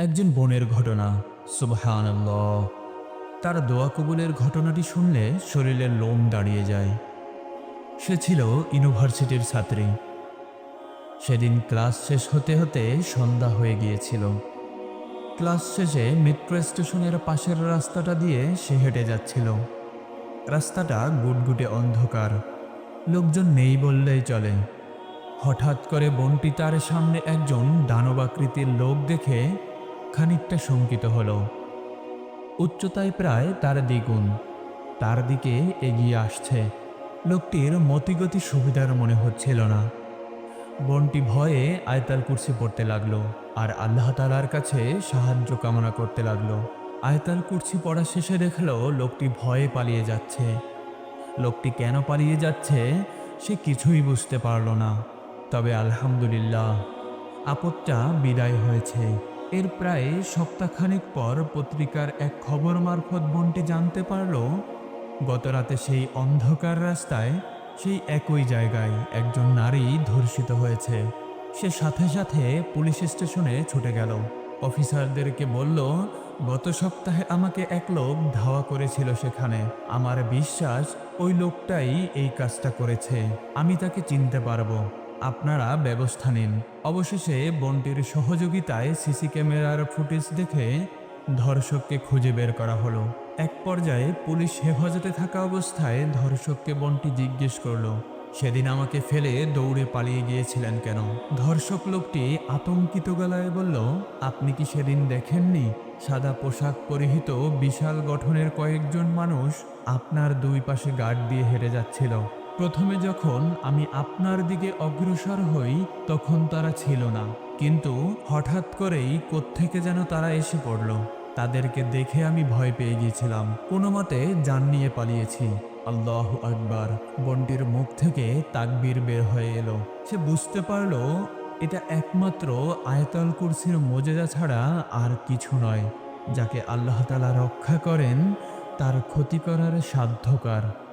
একজন বোনের ঘটনা। সুবহান তার দোয়া কবুলের ঘটনাটি শুনলে শরীরের লোম দাঁড়িয়ে যায়। সে ছিল ইউনিভার্সিটির ছাত্রী। সেদিন ক্লাস শেষ হতে হতে সন্ধ্যা হয়ে গিয়েছিল। ক্লাস শেষে মেট্রো স্টেশনের পাশের রাস্তাটা দিয়ে সে হেঁটে যাচ্ছিল। রাস্তাটা গুটগুটে অন্ধকার। লোকজন নেই বললেই চলে। হঠাৎ করে বনটি তার সামনে একজন দানবাকৃতির লোক দেখে খানিকটা শঙ্কিত হলো। উচ্চতায় প্রায় তার দ্বিগুণ। তার দিকে এগিয়ে আসছে। লোকটির মতিগতি সুবিধার মনে হচ্ছিল না। বনটি ভয়ে আয়তাল কুর্সি পড়তে লাগল আর আল্লাহ তালার কাছে সাহায্য কামনা করতে লাগল। আয়তাল কুর্সি পড়া শেষে দেখল লোকটি ভয়ে পালিয়ে যাচ্ছে। লোকটি কেন পালিয়ে যাচ্ছে সে কিছুই বুঝতে পারল না। তবে আলহামদুলিল্লাহ, আপদটা বিদায় হয়েছে। এর প্রায় সপ্তাহখানেক পর পত্রিকার এক খবর মারফত বনটি জানতে পারল, গতরাতে সেই অন্ধকার রাস্তায় সেই একই জায়গায় একজন নারী ধর্ষিত হয়েছে। সে সাথে সাথে পুলিশ স্টেশনে ছুটে গেল। অফিসারদেরকে বলল, গত সপ্তাহে আমাকে এক লোক ধাওয়া করেছিল সেখানে। আমার বিশ্বাস ওই লোকটাই এই কাজটা করেছে। আমি তাকে চিনতে পারব। আপনারা ব্যবস্থা নিন। অবশেষে বনটির সহযোগিতায় সিসি ক্যামেরার ফুটেজ দেখে ধর্ষককে খুঁজে বের করা হলো। এক পর্যায়ে পুলিশ হেফাজতে থাকা অবস্থায় ধর্ষককে বনটি জিজ্ঞেস করল, সেদিন আমাকে ফেলে দৌড়ে পালিয়ে গিয়েছিলেন কেন? ধর্ষক লোকটি আতঙ্কিত গলায় বলল, আপনি কি সেদিন দেখেননি? সাদা পোশাক পরিহিত বিশাল গঠনের কয়েকজন মানুষ আপনার দুই পাশে গার্ড দিয়ে হেরে যাচ্ছিল। প্রথমে যখন আমি আপনার দিকে অগ্রসর হই, তখন তারা ছিল না। কিন্তু হঠাৎ করেই কোত্থেকে যেন তারা এসে পড়ল। তাদেরকে দেখে আমি ভয় পেয়ে গিয়েছিলাম। কোনো মতে যান নিয়ে পালিয়েছি। আল্লাহ আকবার। বন্টির মুখ থেকে তাকবীর বের হয়ে এলো। সে বুঝতে পারল, এটা একমাত্র আয়তাল কুরসির মোজেজা ছাড়া আর কিছু নয়, যাকে আল্লাহ তালা রক্ষা করেন, তার ক্ষতি করার সাধ্যকার।